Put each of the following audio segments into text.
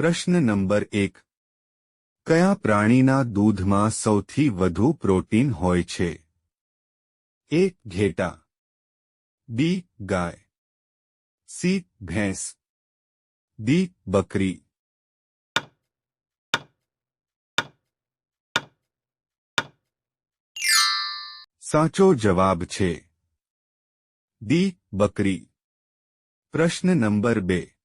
પ્રશ્ન નંબર એક. કયા પ્રાણીના દૂધમાં સૌથી વધુ પ્રોટીન હોય છે? એ, ઘેટા. બી, ગાય. સી, ભેંસ. દી બકરી. સાચો જવાબ છે. દી બકરી. પ્રશ્ન નંબર બે.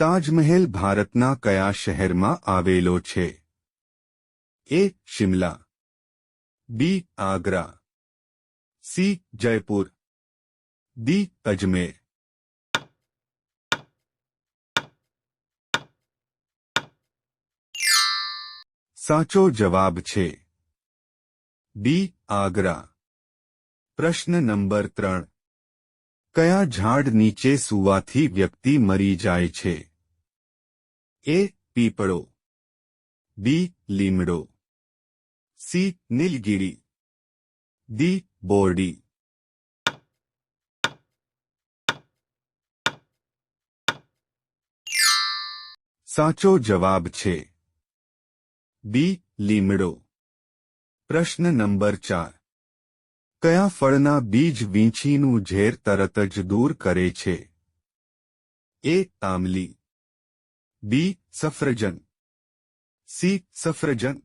તાજમહેલ ભારતના કયા શહેરમાં આવેલો છે A Shimla B Agra C Jaipur D Ajmer સાચો જવાબ છે બી આગ્રા પ્રશ્ન નંબર ત્રણ કયા ઝાડ નીચે સુવાથી વ્યક્તિ મરી જાય છે એ પીપળો બી લીમડો સી નીલગીરી ડી બોરડી સાચો જવાબ છે બી લીમડો પ્રશ્ન નંબર ચાર કયા ફળના બીજ વીંછીનું ઝેર તરત જ દૂર કરે છે? એ આમલી બી સફરજન સી સફરજન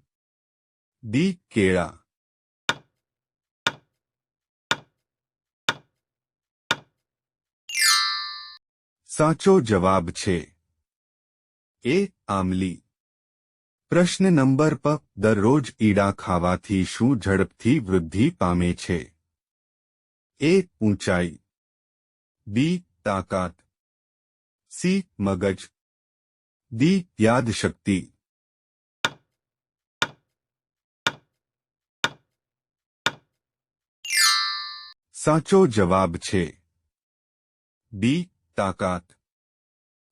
ડી કેળા સાચો જવાબ છે. એ આમલી પ્રશ્ન નંબર પ, દરરોજ ઈડા ખાવાથી શું ઝડપથી વૃદ્ધિ પામે છે? એ ઊંચાઈ. બી તાકાત. સી મગજ. ડી યાદશક્તિ સાચો જવાબ છે બી તાકાત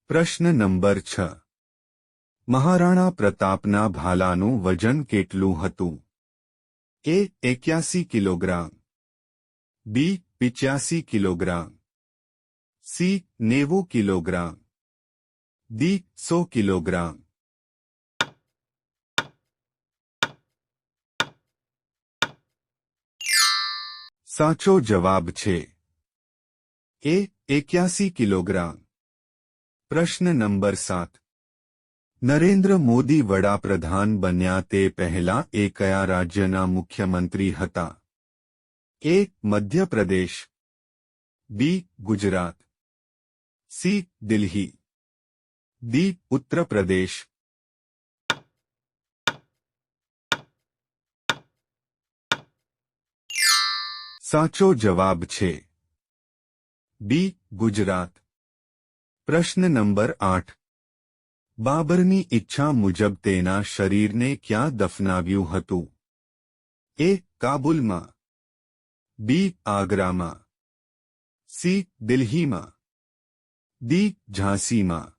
પ્રશ્ન નંબર છ મહારાણા પ્રતાપના ભાલાનું વજન કેટલું હતું એ એક્યાસી કિલોગ્રામ બી પિચ્યાસી કિલોગ્રામ સી નેવું કિલોગ્રામ ડી સો કિલોગ્રામ સાચો જવાબ છે એ એક્યાસી કિલોગ્રામ પ્રશ્ન નંબર સાત નરેન્દ્ર મોદી વડાપ્રધાન બન્યા તે પહેલા એ કયા રાજ્યના મુખ્યમંત્રી હતા A Madhya Pradesh B Gujarat C Delhi D Uttar Pradesh સાચો જવાબ છે બી ગુજરાત પ્રશ્ન નંબર આઠ બાબરની ઈચ્છા મુજબ તેના શરીરને ક્યાં દફનાવ્યું હતું એ કાબુલમાં બી આગ્રામાં સી દિલ્હીમાં ડી ઝાંસીમાં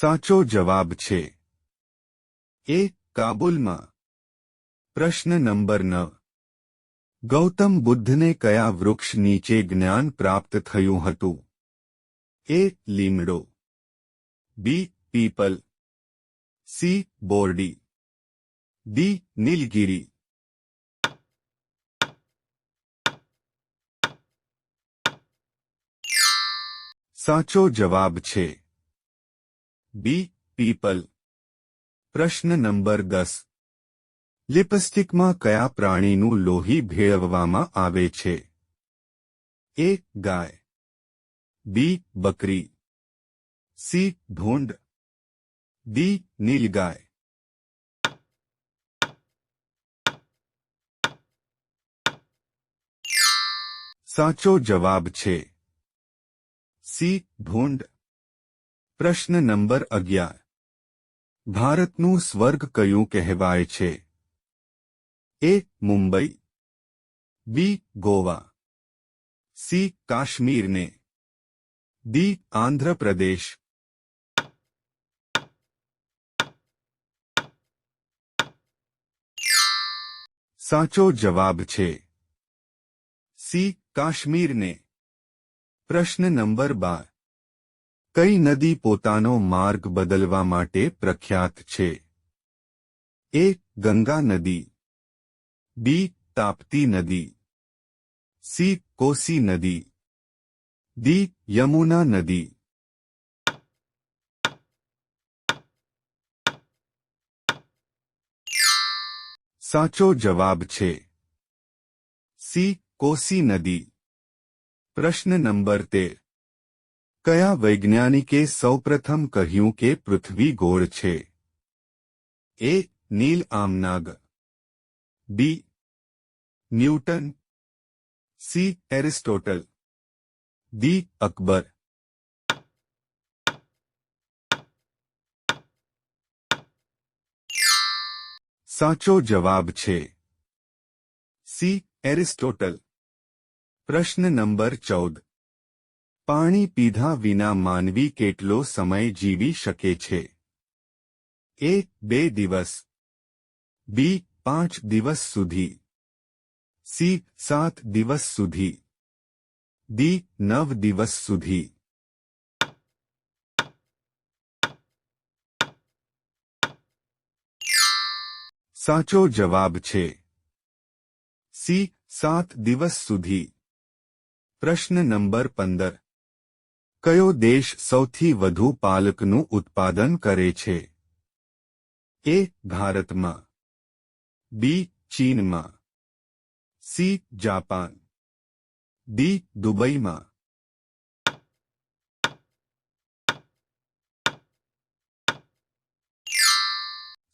સાચો જવાબ છે. એ, કાબુલમાં. પ્રશ્ન નંબર નવ. ગૌતમ બુદ્ધને કયા વૃક્ષ નીચે જ્ઞાન પ્રાપ્ત થયું હતું? એ, લીમડો. બી, પીપલ. સી, બોરડી. ડી, નીલગીરી. સાચો જવાબ છે. બી પીપલ પ્રશ્ન નંબર દસ. લિપસ્ટિકમાં કયા પ્રાણીનું લોહી ભેળવવામાં આવે છે? એ ગાય. બી બકરી. સી ઢોંડ ડી નીલગાય. સાચો જવાબ છે સી ઢોંડ પ્રશ્ન નંબર અગિયાર. ભારતનું સ્વર્ગ કયું કહેવાય છે? A, Mumbai. B, Goa. C, કાશ્મીરને. ડી, આંધ્રપ્રદેશ. સાચો જવાબ છે. સી, કાશ્મીરને. પ્રશ્ન નંબર બાર. કઈ નદી પોતાનો માર્ગ બદલવા માટે પ્રખ્યાત છે? એ ગંગા નદી, બી તાપ્તી નદી, સી કોસી નદી દી યમુના નદી. સાચો જવાબ છે સી કોસી નદી. પ્રશ્ન નંબર તેર. કયા વૈજ્ઞાનિકે સૌપ્રથમ કહ્યું કે પૃથ્વી ગોળ છે? A, Neil આમનાગ. B, Newton. C, Aristotle. D Akbar. સાચો જવાબ છે. C, Aristotle. પ્રશ્ન નંબર ચૌદ. પાણી પીધા વિના માનવી કેટલો સમય જીવી શકે છે? એ બે દિવસ. બી, પાંચ દિવસ સુધી. સી, સાત દિવસ સુધી. દી નવ દિવસ સુધી. સાચો જવાબ છે. સી, સાત દિવસ સુધી. પ્રશ્ન નંબર પંદર. કયો દેશ સૌથી વધુ પાલકનું ઉત્પાદન કરે છે? એ, ભારતમાં. બી, ચીનમાં. C, Japan. ડી, દુબઈમાં.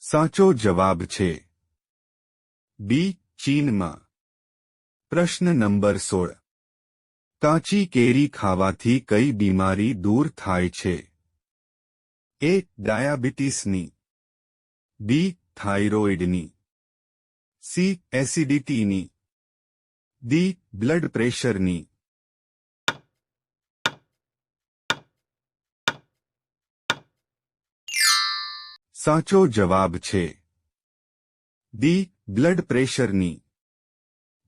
સાચો જવાબ છે. બી, ચીનમાં. પ્રશ્ન નંબર સોળ. કાચી કેરી ખાવાથી કઈ બીમારી દૂર થાય છે? એ, ડાયાબિટીસની. બી, થાઇરોઇડની. સી, એસિડિટીની. ડી, બ્લડ પ્રેશરની. સાચો જવાબ છે. D, blood પ્રેશરની.